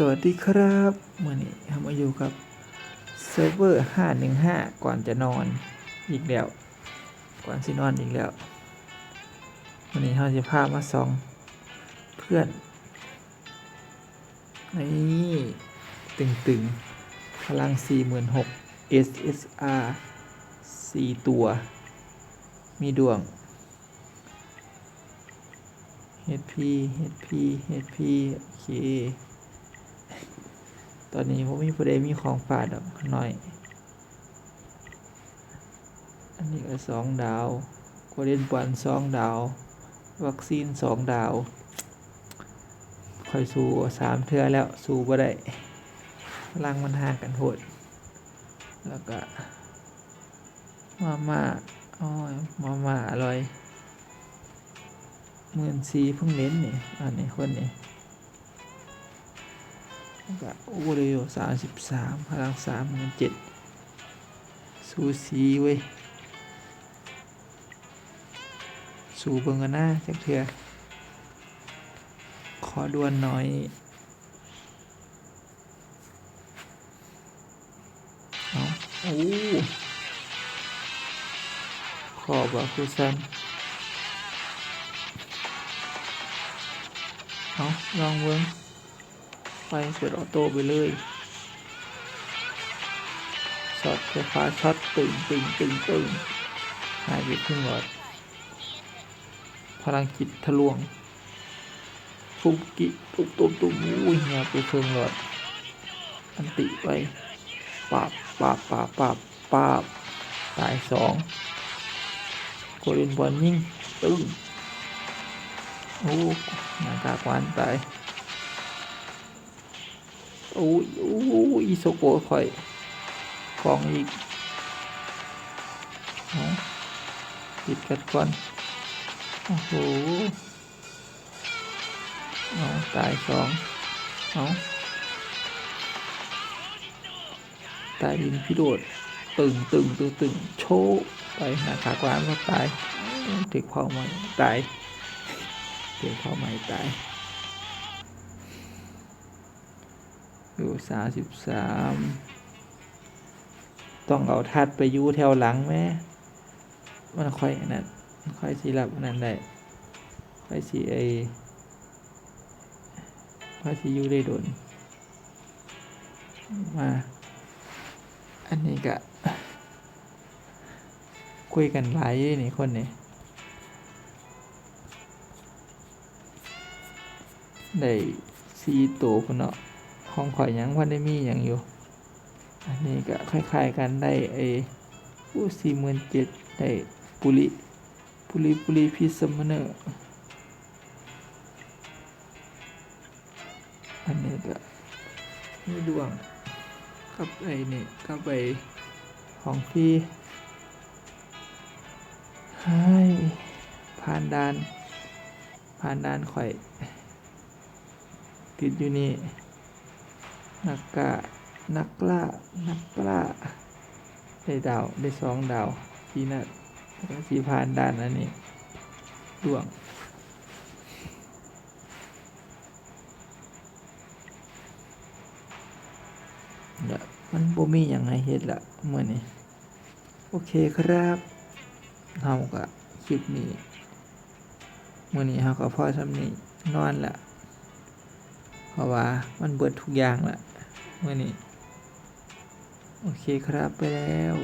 สวัสดีครับมื่อนี้เรามาอยู่กับเซิร์ฟเวอร์515 ก่อนจะนอนอีกแล้ว ก่อนสินอนอีกแล้ววันนี้เราจะพามาสองเพื่อนนี่ตึงตึงๆพลัง 46,000 SSR 4 ตัว มีดวง HP HP HP โอเค ตอนนี้ผมมีผู้ใดมีของฝากดอกหน่อย อันนี้ก็สองดาวโกลเด้นบอลสองดาว วัคซีนสองดาวคอยสู้สามเทือแล้ว สู้บ่ได้พลังมันห่างกันโหด แล้วก็ มาม่าอ้อมาม่าอร่อยหมื่นสี่เพิ่งเล่นนี่อันนี้คนนี้ แล้วก็โอเร็วสามสิบสามพลังสามหมื่นเจ็ดสูสีเว้ยสู่เบิงกันหน้าจักเถื่อขอดวนหน่อยเอาโอ้ขอบว่าคือสันเอาลองเบิ่ง ไฟเปิดออโต้ไปเลยช็อตไฟฟ้าช็อตตึงตึงตึงตึงหายไปครึ่งหลอดพลังจิตทะลวงฟุกกิตุบตุบตุบอุ้ยเหียไปครึ่งหลอดอันติไปปาบปาบปาบปาบปาบตายสองโกลินบอลยิ่งตึงโอ้หน้ากากหวานตาย โอ้ยโอ้ยอีโซโกะข่อยของอีกเอาปิดกันก่อน โอ้โหเอาตายสองเอาตายดินพิโดดตึงตึงตึงตึงโชว์ไปหาขากวานก็ตายถึกเผาใหม่ตายถึกเผาใหม่ตาย อยู่สามสิบสามต้องเอาทัดไปยูแถวหลังแม่มันค่อยนนั้นค่อยสีรับอันนั้นได้ค่อยสีไอค่อยสียูได้โดนมา อันนี้ก็คุยกันหลายยู่นี่คนนี้ได้ซีโตวพุ่นเนาะ ของข่อยยังวันได้มีอย่างอยู่ อันนี้ก็คล้ายๆกันได้ไอ้อู้สี่หมื่นเจ็ดได้ปุริปุริปุริพิสมเนอร์อันนี้ก็มีดวงกับไอ้นี่กับไอ้ของพี่ให้ผ่านดานผ่านดานข่อยติดอยู่นี่ นักกะนักล่านักล่าได้ดาวได้สองดาวทีนั่นแล้วก็สีพานด้านอันนี้ดวงเดี๋ยวมันบ่มีอย่างไรเฮ็ดละเมื่อนี้โอเคครับเฮาก็คลิปนี้เมื่อนี้เฮาก็พอสำนี้นอนละ ราะว่ามันเบิดทุกอย่างละเมื่อนี้ โอเคครับไปแล้ว